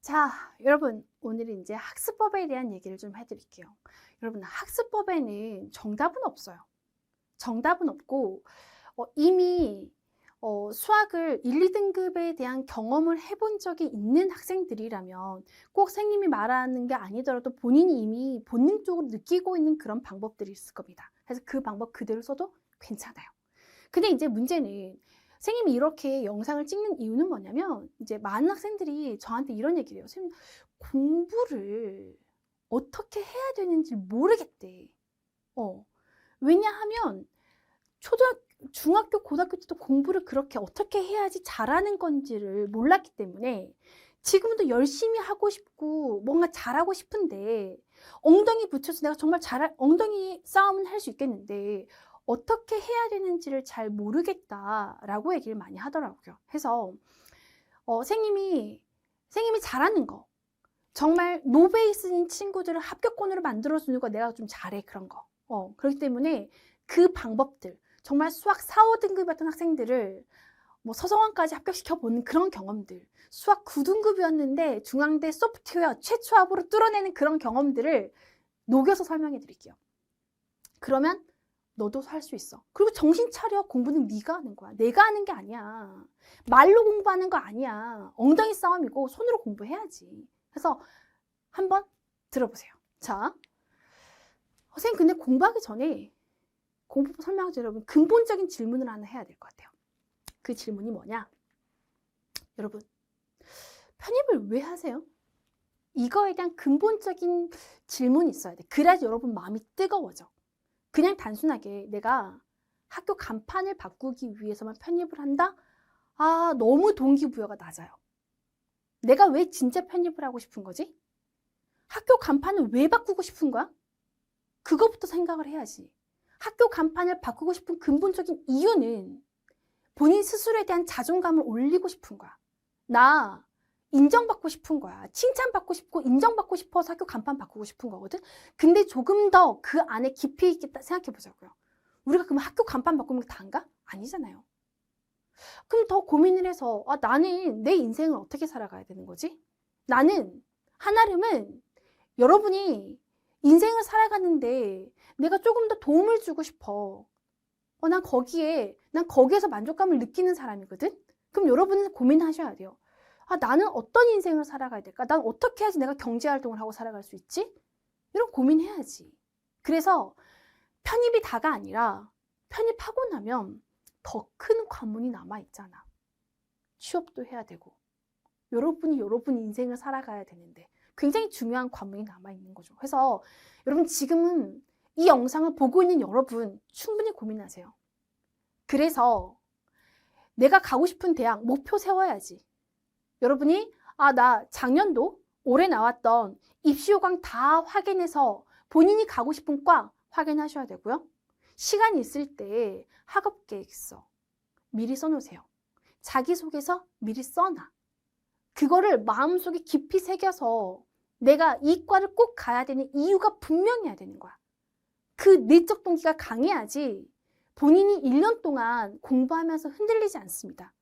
자, 여러분, 오늘은 이제 학습법에 대한 얘기를 좀 해드릴게요. 여러분, 학습법에는 정답은 없어요. 정답은 없고, 어, 이미 어, 수학을 1, 2등급에 대한 경험을 해본 적이 있는 학생들이라면 꼭 선생님이 말하는 게 아니더라도 본인이 이미 본능적으로 느끼고 있는 그런 방법들이 있을 겁니다. 그래서 그 방법 그대로 써도 괜찮아요. 근데 이제 문제는 선생님이 이렇게 영상을 찍는 이유는 뭐냐면 이제 많은 학생들이 저한테 이런 얘기를 해요. 선생님 공부를 어떻게 해야 되는지 모르겠대. 어. 왜냐하면 초등학교 중학교, 고등학교 때도 공부를 그렇게 어떻게 해야지 잘하는 건지를 몰랐기 때문에 지금도 열심히 하고 싶고 뭔가 잘하고 싶은데 엉덩이 붙여서 내가 정말 잘 엉덩이 싸움은 할 수 있겠는데 어떻게 해야 되는지를 잘 모르겠다라고 얘기를 많이 하더라고요. 해서 어, 생님이 생님이 잘하는 거 정말 노베이스인 친구들을 합격권으로 만들어주는 거 내가 좀 잘해 그런 거. 어, 그렇기 때문에 그 방법들 정말 수학 4, 5등급이었던 학생들을 뭐 서성원까지 합격시켜 보는 그런 경험들, 수학 9등급이었는데 중앙대 소프트웨어 최초 합으로 뚫어내는 그런 경험들을 녹여서 설명해 드릴게요. 그러면 너도 할 수 있어. 그리고 정신 차려. 공부는 네가 하는 거야. 내가 하는 게 아니야. 말로 공부하는 거 아니야. 엉덩이 싸움이고 손으로 공부해야지. 그래서 한번 들어보세요. 자, 선생님 근데 공부하기 전에 공부법 설명하죠 여러분 근본적인 질문을 하나 해야 될 것 같아요. 그 질문이 뭐냐? 여러분 편입을 왜 하세요? 이거에 대한 근본적인 질문이 있어야 돼. 그래야지 여러분 마음이 뜨거워져. 그냥 단순하게 내가 학교 간판을 바꾸기 위해서만 편입을 한다? 아, 너무 동기부여가 낮아요. 내가 왜 진짜 편입을 하고 싶은 거지? 학교 간판을 왜 바꾸고 싶은 거야? 그거부터 생각을 해야지. 학교 간판을 바꾸고 싶은 근본적인 이유는 본인 스스로에 대한 자존감을 올리고 싶은 거야. 나 인정받고 싶은 거야. 칭찬받고 싶고 인정받고 싶어서 학교 간판 바꾸고 싶은 거거든. 근데 조금 더 그 안에 깊이 있게 생각해 보자고요. 우리가 그러면 학교 간판 바꾸면 다인가? 아니잖아요. 그럼 더 고민을 해서 아, 나는 내 인생을 어떻게 살아가야 되는 거지? 나는 한아름은 여러분이 인생을 살아가는데 내가 조금 더 도움을 주고 싶어. 어, 난 거기에, 난 거기에서 만족감을 느끼는 사람이거든? 그럼 여러분은 고민하셔야 돼요. 아, 나는 어떤 인생을 살아가야 될까? 난 어떻게 해야지 내가 경제활동을 하고 살아갈 수 있지? 이런 고민해야지. 그래서 편입이 다가 아니라 편입하고 나면 더 큰 관문이 남아있잖아. 취업도 해야 되고. 여러분이 여러분 인생을 살아가야 되는데 굉장히 중요한 관문이 남아있는 거죠. 그래서 여러분 지금은 이 영상을 보고 있는 여러분 충분히 고민하세요. 그래서 내가 가고 싶은 대학 목표 세워야지. 여러분이 아 나 작년도 올해 나왔던 입시 요강 다 확인해서 본인이 가고 싶은 과 확인하셔야 되고요. 시간이 있을 때 학업 계획서 미리 써놓으세요. 자기소개서 미리 써놔. 그거를 마음속에 깊이 새겨서 내가 이 과를 꼭 가야 되는 이유가 분명해야 되는 거야. 그 내적 동기가 강해야지 본인이 1년 동안 공부하면서 흔들리지 않습니다.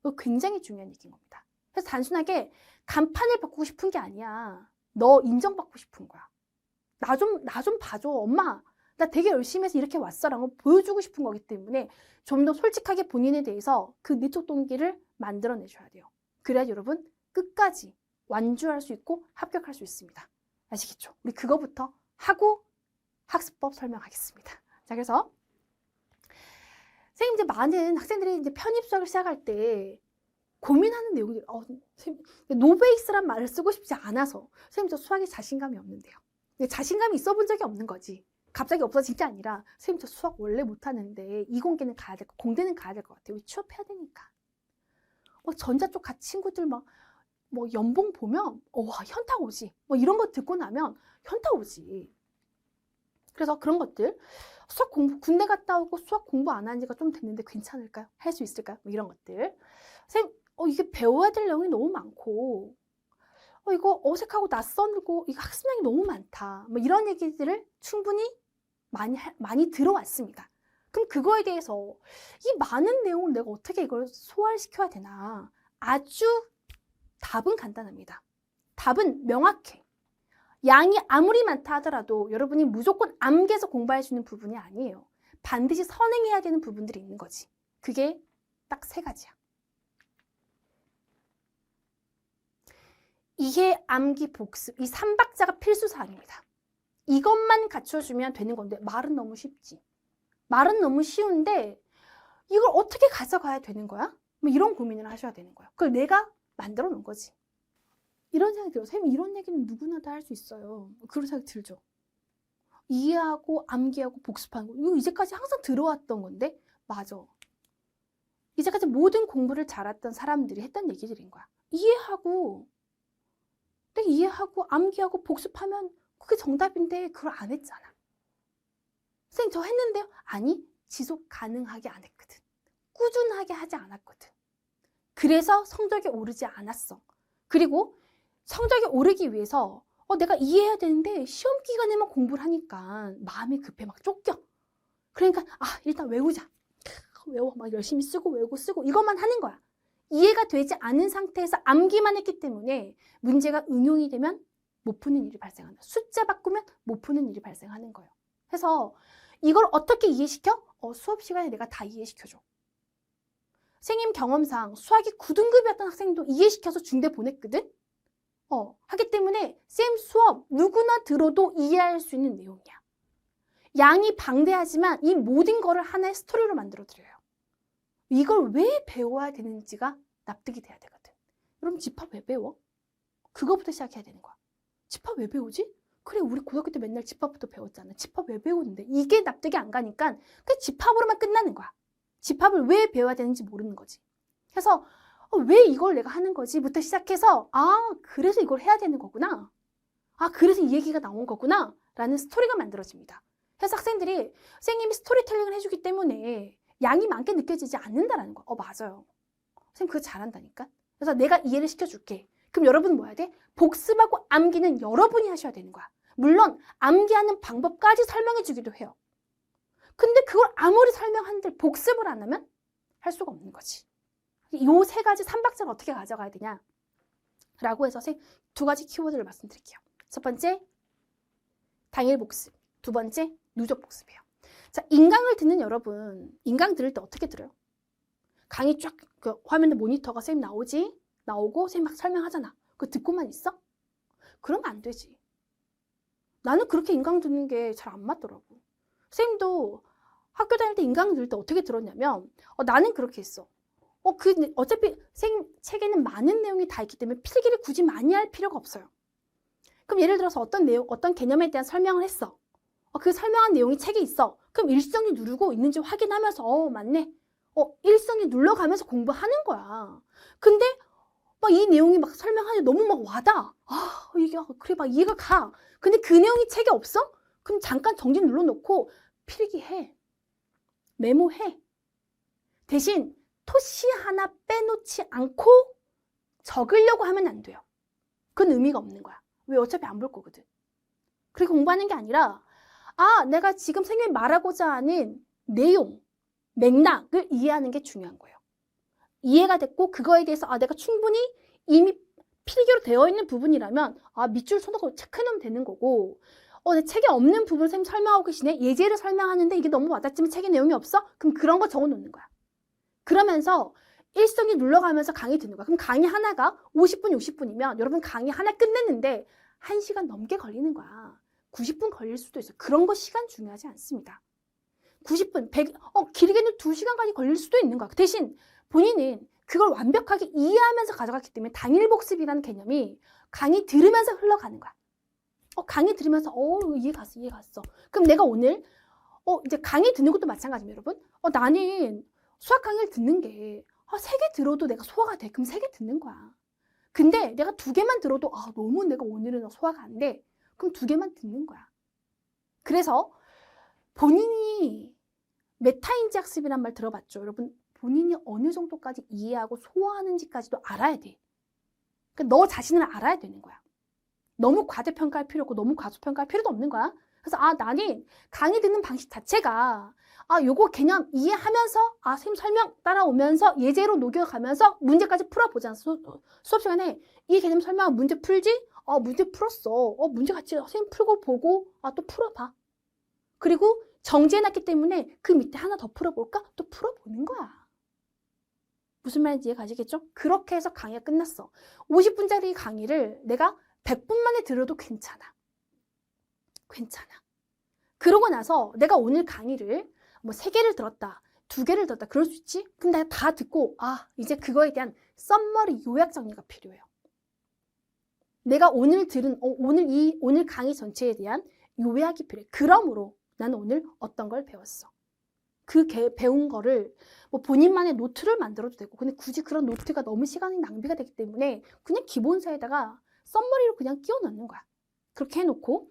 이거 굉장히 중요한 얘기인 겁니다. 그래서 단순하게 간판을 바꾸고 싶은 게 아니야. 너 인정받고 싶은 거야. 나 좀, 나 좀 봐줘. 엄마, 나 되게 열심히 해서 이렇게 왔어 라고 보여주고 싶은 거기 때문에 좀 더 솔직하게 본인에 대해서 그 내적 동기를 만들어내셔야 돼요. 그래야 여러분 끝까지 완주할 수 있고 합격할 수 있습니다. 아시겠죠? 우리 그거부터 하고 학습법 설명하겠습니다. 자, 그래서 선생님 이제 많은 학생들이 이제 편입 수학을 시작할 때 고민하는 내용이 어, 선생님, 노베이스란 말을 쓰고 싶지 않아서 선생님 저 수학에 자신감이 없는데요. 자신감이 있어 본 적이 없는 거지. 갑자기 없어진 게 아니라 선생님 저 수학 원래 못하는데 이공계는 가야 될 거, 공대는 가야 될 것 같아요. 왜 취업해야 되니까. 어, 전자 쪽 같이 친구들 막 뭐 연봉 보면 어, 와 현타 오지. 뭐 이런 거 듣고 나면 현타 오지. 그래서 그런 것들 수학 공부 군대 갔다 오고 수학 공부 안 한 지가 좀 됐는데 괜찮을까요? 할 수 있을까요? 뭐 이런 것들. 선생님, 어, 이게 배워야 될 내용이 너무 많고 어, 이거 어색하고 낯설고 이거 학습량이 너무 많다. 뭐 이런 얘기들을 충분히 많이 하- 많이 들어왔습니다. 그럼 그거에 대해서 이 많은 내용을 내가 어떻게 이걸 소화시켜야 되나? 아주 답은 간단합니다. 답은 명확해. 양이 아무리 많다 하더라도 여러분이 무조건 암기해서 공부할 수 있는 부분이 아니에요. 반드시 선행해야 되는 부분들이 있는 거지. 그게 딱 세 가지야. 이해, 암기, 복습. 이 삼박자가 필수 사항입니다. 이것만 갖춰주면 되는 건데 말은 너무 쉽지. 말은 너무 쉬운데 이걸 어떻게 가져가야 되는 거야? 뭐 이런 고민을 하셔야 되는 거야. 그걸 내가 만들어 놓은 거지. 이런 생각이 들어요. 선생님 이런 얘기는 누구나 다 할 수 있어요. 그런 생각이 들죠. 이해하고 암기하고 복습하는 거. 이거 이제까지 항상 들어왔던 건데 맞아. 이제까지 모든 공부를 잘했던 사람들이 했던 얘기들인 거야. 이해하고 내가 이해하고 암기하고 복습하면 그게 정답인데 그걸 안 했잖아. 선생님 저 했는데요? 아니 지속 가능하게 안 했거든. 꾸준하게 하지 않았거든. 그래서 성적이 오르지 않았어. 그리고 성적이 오르기 위해서 어, 내가 이해해야 되는데 시험 기간에만 공부를 하니까 마음이 급해 막 쫓겨. 그러니까 아 일단 외우자. 외워 막 열심히 쓰고 외우고 쓰고 이것만 하는 거야. 이해가 되지 않은 상태에서 암기만 했기 때문에 문제가 응용이 되면 못 푸는 일이 발생한다. 숫자 바꾸면 못 푸는 일이 발생하는 거예요. 그래서 이걸 어떻게 이해시켜? 어, 수업 시간에 내가 다 이해시켜줘. 선생님 경험상 수학이 9등급이었던 학생도 이해시켜서 중대 보냈거든? 어, 하기 때문에 쌤 수업 누구나 들어도 이해할 수 있는 내용이야. 양이 방대하지만 이 모든 거를 하나의 스토리로 만들어 드려요. 이걸 왜 배워야 되는지가 납득이 돼야 되거든. 여러분 집합 왜 배워? 그거부터 시작해야 되는 거야. 집합 왜 배우지? 그래 우리 고등학교 때 맨날 집합부터 배웠잖아. 집합 왜 배우는데 이게 납득이 안 가니까 그 집합으로만 끝나는 거야. 집합을 왜 배워야 되는지 모르는 거지. 그래서 어, 왜 이걸 내가 하는 거지?부터 시작해서 아 그래서 이걸 해야 되는 거구나. 아 그래서 이 얘기가 나온 거구나. 라는 스토리가 만들어집니다. 그래서 학생들이 선생님이 스토리텔링을 해주기 때문에 양이 많게 느껴지지 않는다라는 거. 어 맞아요. 선생님 그거 잘한다니까. 그래서 내가 이해를 시켜줄게. 그럼 여러분은 뭐 해야 돼? 복습하고 암기는 여러분이 하셔야 되는 거야. 물론 암기하는 방법까지 설명해 주기도 해요. 근데 그걸 아무리 설명하는데 복습을 안 하면 할 수가 없는 거지. 이 세 가지 삼박자를 어떻게 가져가야 되냐? 라고 해서 두 가지 키워드를 말씀드릴게요. 첫 번째, 당일 복습. 두 번째, 누적 복습이에요. 자, 인강을 듣는 여러분, 인강 들을 때 어떻게 들어요? 강의 쫙, 그 화면에 모니터가 쌤 나오지? 나오고 쌤 막 설명하잖아. 그거 듣고만 있어? 그러면 안 되지. 나는 그렇게 인강 듣는 게 잘 안 맞더라고. 쌤도 학교 다닐 때 인강 들을 때 어떻게 들었냐면, 어, 나는 그렇게 했어. 어, 그, 어차피 생, 책에는 많은 내용이 다 있기 때문에 필기를 굳이 많이 할 필요가 없어요. 그럼 예를 들어서 어떤 내용, 어떤 개념에 대한 설명을 했어. 어, 그 설명한 내용이 책에 있어. 그럼 일성이 누르고 있는지 확인하면서, 어, 맞네. 어, 일성이 눌러가면서 공부하는 거야. 근데 막 이 내용이 막 설명하니 너무 막 와다. 아, 이게, 그래, 막 이해가 가. 근데 그 내용이 책에 없어? 그럼 잠깐 정지 눌러놓고 필기해. 메모해. 대신 토시 하나 빼놓지 않고 적으려고 하면 안 돼요. 그건 의미가 없는 거야. 왜 어차피 안 볼 거거든. 그렇게 공부하는 게 아니라 아, 내가 지금 선생님이 말하고자 하는 내용, 맥락을 이해하는 게 중요한 거예요. 이해가 됐고 그거에 대해서 아, 내가 충분히 이미 필기로 되어 있는 부분이라면 아, 밑줄 쳐놓고 체크해 놓으면 되는 거고 어, 내 책에 없는 부분을 선생님 설명하고 계시네. 예제를 설명하는데 이게 너무 와닿지만 책에 내용이 없어? 그럼 그런 거 적어 놓는 거야. 그러면서 일성이 눌러가면서 강의 듣는 거야. 그럼 강의 하나가 50분, 60분이면 여러분 강의 하나 끝냈는데 1시간 넘게 걸리는 거야. 90분 걸릴 수도 있어. 그런 거 시간 중요하지 않습니다. 90분, 100, 어, 길게는 2시간까지 걸릴 수도 있는 거야. 대신 본인은 그걸 완벽하게 이해하면서 가져갔기 때문에 당일 복습이라는 개념이 강의 들으면서 흘러가는 거야. 어, 강의 들으면서, 어, 이해 갔어, 이해 갔어. 그럼 내가 오늘, 어, 이제 강의 듣는 것도 마찬가지입니다, 여러분. 어, 나는 수학 강의를 듣는 게, 아, 세개 들어도 내가 소화가 돼. 그럼 세 개 듣는 거야. 근데 내가 두 개만 들어도, 아, 너무 내가 오늘은 소화가 안 돼. 그럼 두 개만 듣는 거야. 그래서 본인이 메타인지 학습이란 말 들어봤죠? 여러분, 본인이 어느 정도까지 이해하고 소화하는지까지도 알아야 돼. 그러니까 너 자신을 알아야 되는 거야. 너무 과대평가할 필요 없고 너무 과소평가할 필요도 없는 거야. 그래서 아 나는 강의 듣는 방식 자체가 아 요거 개념 이해하면서 아 선생님 설명 따라오면서 예제로 녹여가면서 문제까지 풀어보자 수, 수업 시간에 이 개념 설명하고 문제 풀지? 어 문제 풀었어 어 문제 같이 선생님 풀고 보고 아 또 풀어봐 그리고 정지해놨기 때문에 그 밑에 하나 더 풀어볼까? 또 풀어보는 거야 무슨 말인지 이해 가시겠죠? 그렇게 해서 강의가 끝났어 50분짜리 강의를 내가 100분 만에 들어도 괜찮아 괜찮아 그러고 나서 내가 오늘 강의를 뭐세 개를 들었다, 두 개를 들었다, 그럴 수 있지? 근데 다 듣고, 아, 이제 그거에 대한 썸머리 요약 정리가 필요해요. 내가 오늘 들은, 어, 오늘 이, 오늘 강의 전체에 대한 요약이 필요해. 그러므로 나는 오늘 어떤 걸 배웠어. 그 개- 배운 거를 뭐 본인만의 노트를 만들어도 되고, 근데 굳이 그런 노트가 너무 시간이 낭비가 되기 때문에 그냥 기본서에다가 썸머리로 그냥 끼워 넣는 거야. 그렇게 해놓고,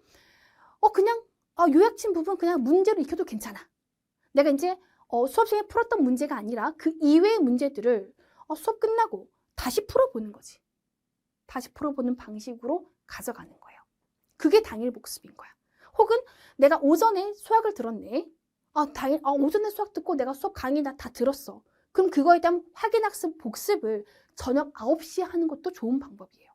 어, 그냥, 아, 요약친 부분 그냥 문제로 익혀도 괜찮아. 내가 이제 어, 수업 시간에 풀었던 문제가 아니라 그 이외의 문제들을 어, 수업 끝나고 다시 풀어보는 거지. 다시 풀어보는 방식으로 가져가는 거예요. 그게 당일 복습인 거야. 혹은 내가 오전에 수학을 들었네. 아, 당일, 아, 오전에 수학 듣고 내가 수업 강의 나 다 들었어. 그럼 그거에 대한 확인학습 복습을 저녁 9시에 하는 것도 좋은 방법이에요.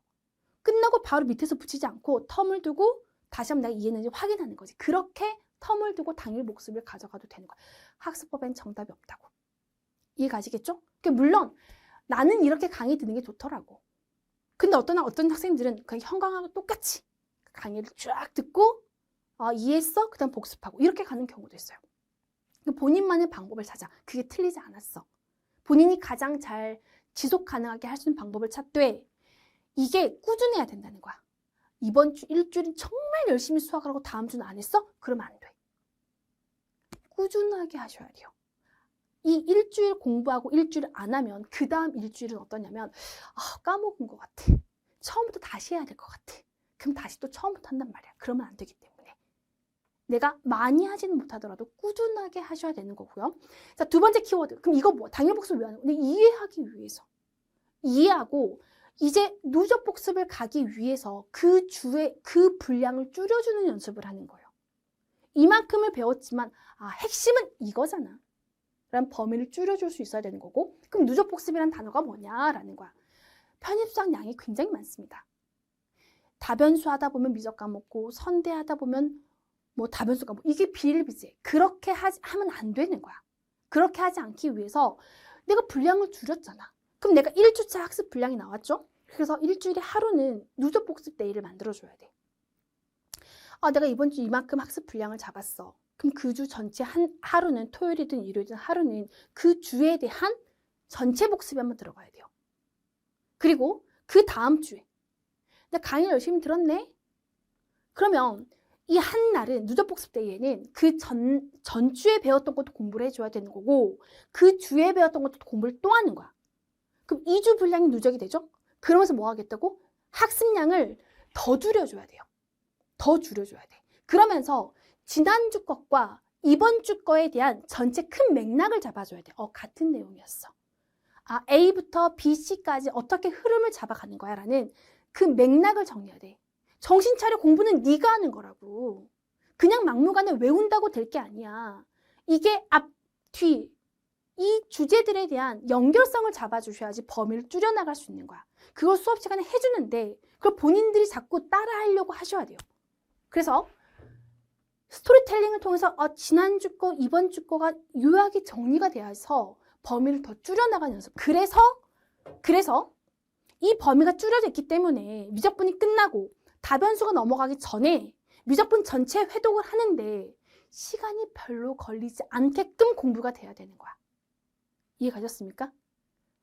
끝나고 바로 밑에서 붙이지 않고 텀을 두고 다시 한번 내가 이해했는지 확인하는 거지. 그렇게 텀을 두고 당일 복습을 가져가도 되는 거야. 학습법엔 정답이 없다고. 이해 가시겠죠? 그 물론 나는 이렇게 강의 듣는 게 좋더라고. 근데 어떤 어떤 학생들은 그냥 형광하고 똑같이 강의를 쫙 듣고 아, 이해했어? 그 다음 복습하고 이렇게 가는 경우도 있어요. 본인만의 방법을 찾아. 그게 틀리지 않았어. 본인이 가장 잘 지속 가능하게 할 수 있는 방법을 찾되 이게 꾸준해야 된다는 거야. 이번 주 일주일은 정말 열심히 수학을 하고 다음 주는 안 했어? 그러면 안 돼. 꾸준하게 하셔야 돼요. 이 일주일 공부하고 일주일 안 하면 그 다음 일주일은 어떠냐면 아, 까먹은 것 같아. 처음부터 다시 해야 될 것 같아. 그럼 다시 또 처음부터 한단 말이야. 그러면 안 되기 때문에. 내가 많이 하지는 못하더라도 꾸준하게 하셔야 되는 거고요. 자, 두 번째 키워드. 그럼 이거 뭐? 당일 복습 왜 하는 거야? 이해하기 위해서. 이해하고 이제 누적 복습을 가기 위해서 그 주에 그 분량을 줄여주는 연습을 하는 거예요. 이만큼을 배웠지만 아 핵심은 이거잖아. 라는 범위를 줄여줄 수 있어야 되는 거고 그럼 누적 복습이란 단어가 뭐냐라는 거야. 편입수학 양이 굉장히 많습니다. 다변수 하다 보면 미적 까먹고 선대 하다 보면 뭐 다변수 까먹고 이게 비일비재. 그렇게 하지, 하면 안 되는 거야. 그렇게 하지 않기 위해서 내가 분량을 줄였잖아. 그럼 내가 1주차 학습 분량이 나왔죠? 그래서 일주일에 하루는 누적 복습 데이를 만들어줘야 돼. 아, 내가 이번 주 이만큼 학습 분량을 잡았어. 그럼 그 주 전체 한 하루는 토요일이든 일요일이든 하루는 그 주에 대한 전체 복습에 한번 들어가야 돼요. 그리고 그 다음 주에 내가 강의 열심히 들었네. 그러면 이 한 날은 누적 복습 데이에는 그 전 전주에 배웠던 것도 공부를 해줘야 되는 거고 그 주에 배웠던 것도 공부를 또 하는 거야. 그럼 2주 분량이 누적이 되죠? 그러면서 뭐 하겠다고? 학습량을 더 줄여줘야 돼요. 더 줄여줘야 돼. 그러면서 지난주 것과 이번 주 거에 대한 전체 큰 맥락을 잡아줘야 돼. 어, 같은 내용이었어. 아, A부터 B, C까지 어떻게 흐름을 잡아가는 거야? 라는 그 맥락을 정리해야 돼. 정신 차려 공부는 네가 하는 거라고. 그냥 막무가내 외운다고 될 게 아니야. 이게 앞, 뒤, 이 주제들에 대한 연결성을 잡아주셔야지 범위를 줄여나갈 수 있는 거야. 그걸 수업 시간에 해주는데 그걸 본인들이 자꾸 따라하려고 하셔야 돼요. 그래서 스토리텔링을 통해서 아, 지난주 거, 이번 주 거가 요약이 정리가 되어서 범위를 더 줄여나가는 연습. 그래서, 그래서 이 범위가 줄여져 있기 때문에 미적분이 끝나고 다변수가 넘어가기 전에 미적분 전체 회독을 하는데 시간이 별로 걸리지 않게끔 공부가 돼야 되는 거야. 이해 가셨습니까?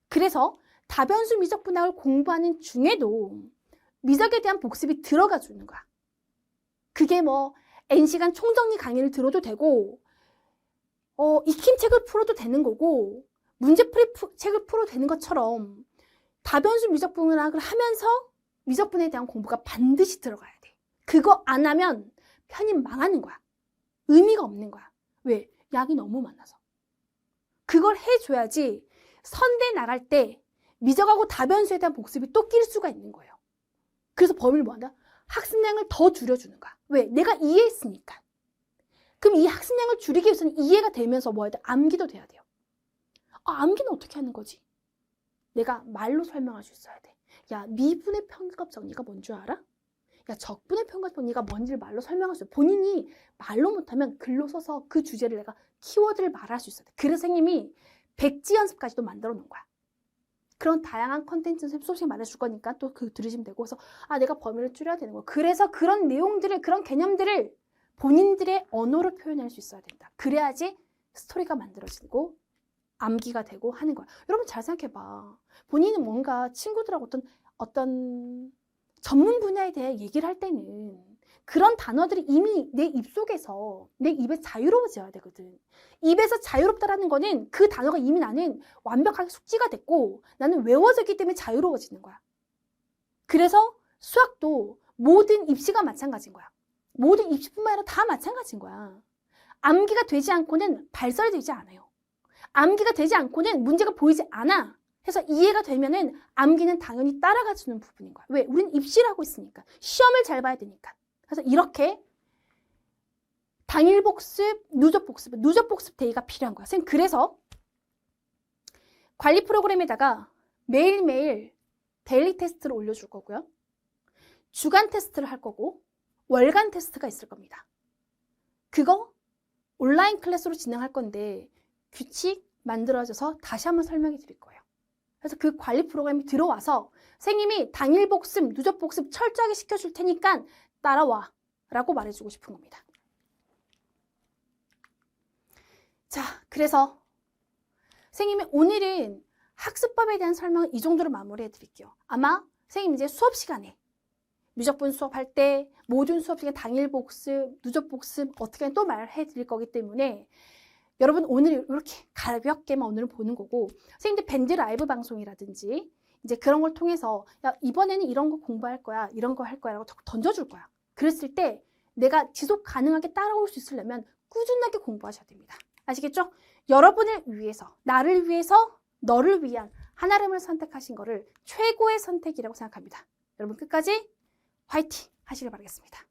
그래서 다변수 미적분학을 공부하는 중에도 미적에 대한 복습이 들어가 주는 거야. 그게 뭐 N시간 총정리 강의를 들어도 되고 어, 익힘책을 풀어도 되는 거고 문제풀이 푸, 책을 풀어도 되는 것처럼 다변수 미적분학을 하면서 미적분에 대한 공부가 반드시 들어가야 돼. 그거 안 하면 편입 망하는 거야. 의미가 없는 거야. 왜? 약이 너무 많아서. 그걸 해줘야지 선대 나갈 때 미적하고 다변수에 대한 복습이 또 낄 수가 있는 거예요. 그래서 범위를 뭐 한다? 학습량을 더 줄여주는 거야. 왜? 내가 이해했으니까. 그럼 이 학습량을 줄이기 위해서는 이해가 되면서 뭐 해야 돼? 암기도 돼야 돼요. 아, 암기는 어떻게 하는 거지? 내가 말로 설명할 수 있어야 돼. 야, 미분의 평균값 정리가 뭔 줄 알아? 야, 적분의 평균값 정리가 뭔지를 말로 설명할 수 있어. 본인이 말로 못하면 글로 써서 그 주제를 내가 키워드를 말할 수 있어야 돼. 그래서 선생님이 백지 연습까지도 만들어 놓은 거야. 그런 다양한 컨텐츠 수업식 말해줄 거니까 또 그 들으시면 되고 그래서 아 내가 범위를 줄여야 되는 거야. 그래서 그런 내용들을 그런 개념들을 본인들의 언어로 표현할 수 있어야 된다. 그래야지 스토리가 만들어지고 암기가 되고 하는 거야. 여러분 잘 생각해봐. 본인은 뭔가 친구들하고 어떤 어떤 전문 분야에 대해 얘기를 할 때는 그런 단어들이 이미 내 입속에서 내 입에 자유로워져야 되거든. 입에서 자유롭다라는 거는 그 단어가 이미 나는 완벽하게 숙지가 됐고 나는 외워졌기 때문에 자유로워지는 거야. 그래서 수학도 모든 입시가 마찬가지인 거야. 모든 입시뿐만 아니라 다 마찬가지인 거야. 암기가 되지 않고는 발설이 되지 않아요. 암기가 되지 않고는 문제가 보이지 않아. 해서 이해가 되면은 암기는 당연히 따라가 주는 부분인 거야. 왜? 우린 입시를 하고 있으니까. 시험을 잘 봐야 되니까. 그래서 이렇게 당일 복습, 누적 복습, 누적 복습 데이가 필요한 거야. 선생님, 그래서 관리 프로그램에다가 매일매일 데일리 테스트를 올려줄 거고요. 주간 테스트를 할 거고, 월간 테스트가 있을 겁니다. 그거 온라인 클래스로 진행할 건데, 규칙 만들어져서 다시 한번 설명해 드릴 거예요. 그래서 그 관리 프로그램이 들어와서 선생님이 당일 복습, 누적 복습 철저하게 시켜줄 테니까 따라와 라고 말해주고 싶은 겁니다. 자, 그래서 선생님이 오늘은 학습법에 대한 설명을 이 정도로 마무리해 드릴게요. 아마 선생님 이제 수업 시간에 미적분 수업할 때 모든 수업 시간 당일 복습, 누적 복습 어떻게 또 말해 드릴 거기 때문에 여러분 오늘 이렇게 가볍게만 오늘은 보는 거고 선생님들 밴드 라이브 방송이라든지 이제 그런 걸 통해서 야 이번에는 이런 거 공부할 거야 이런 거 할 거야라고 던져줄 거야. 그랬을 때 내가 지속 가능하게 따라올 수 있으려면 꾸준하게 공부하셔야 됩니다. 아시겠죠? 여러분을 위해서 나를 위해서 너를 위한 하나름을 선택하신 거를 최고의 선택이라고 생각합니다. 여러분 끝까지 화이팅 하시길 바라겠습니다